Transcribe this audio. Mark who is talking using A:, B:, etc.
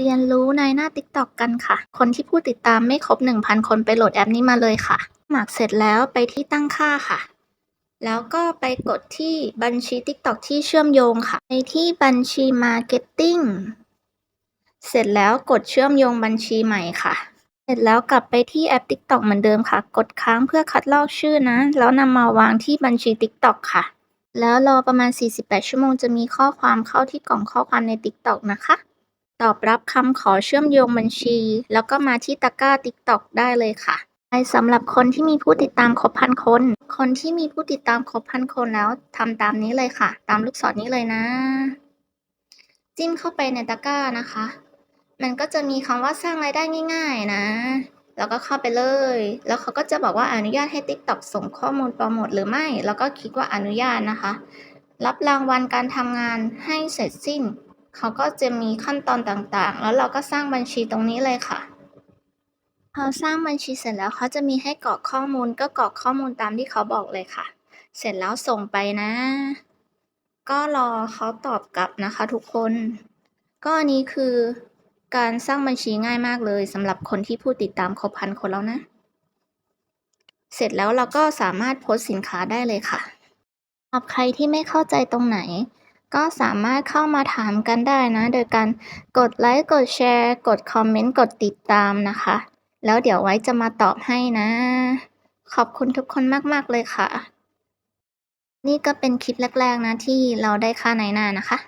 A: เรียนรู้ในหน้า TikTok กันค่ะ คนที่ผู้ติดตามไม่ครบ 1,000 คนไปโหลดแอปนี้มาเลยค่ะสมัครเสร็จแล้วไปที่ตั้งค่าค่ะ แล้วก็ไปกดที่บัญชี TikTok ที่เชื่อมโยงค่ะ ไปที่บัญชี Marketing เสร็จแล้วกดเชื่อมโยงบัญชีใหม่ค่ะ เสร็จแล้วกลับไปที่แอป TikTok เหมือนเดิมค่ะ กดค้างเพื่อคัดลอกชื่อนะ แล้วนำมาวางที่บัญชี TikTok ค่ะ แล้วรอประมาณ 48 ชั่วโมงจะมีข้อความเข้าที่กล่องข้อความใน TikTok นะคะ ตอบรับคำขอเชื่อมโยงบัญชี แล้วก็มาที่ตะกร้า TikTok ได้เลยค่ะไปสำหรับคนที่มีผู้ติดตามครบพันคน คนที่มีผู้ติดตามครบพันคนแล้วทำตามนี้เลยค่ะ ตามลูกศรนี้เลยนะ จิ้มเข้าไปในตะกร้านะคะ มันก็จะมีคำว่าสร้างรายได้ง่าย ๆนะ แล้วก็เข้าไปเลย แล้วเขาก็จะบอกว่าอนุญาตให้ TikTok ส่งข้อมูลโปรโมทหรือไม่ แล้วก็คลิกว่าอนุญาตนะคะ รับรางวัลการทำงานให้เสร็จสิ้น เขาก็จะมีขั้นตอนต่างๆ แล้วเราก็สร้างบัญชีตรงนี้เลยค่ะ พอสร้างบัญชีเสร็จแล้วเขาจะมีให้กรอกข้อมูลก็กรอกข้อมูลตามที่เขาบอกเลยค่ะ เสร็จแล้วส่งไปนะ ก็รอเขาตอบกลับนะคะทุกคน ก็อันนี้คือการสร้างบัญชีง่ายมากเลยสำหรับคนที่ผู้ติดตามครบพันคนแล้วนะ เสร็จแล้วเราก็สามารถโพสต์สินค้าได้เลยค่ะสำหรับใครที่ไม่เข้าใจตรงไหน ก็สามารถเข้ามาถามกันได้นะ โดยการกดไลค์กดแชร์ กดคอมเมนต์ กดติดตามนะคะ แล้วเดี๋ยวไว้จะมาตอบให้นะ ขอบคุณทุกคนมาก ๆ เลยค่ะ นี่ก็เป็นคลิปแรก ๆ นะที่เราได้ค่าในหน้านะคะ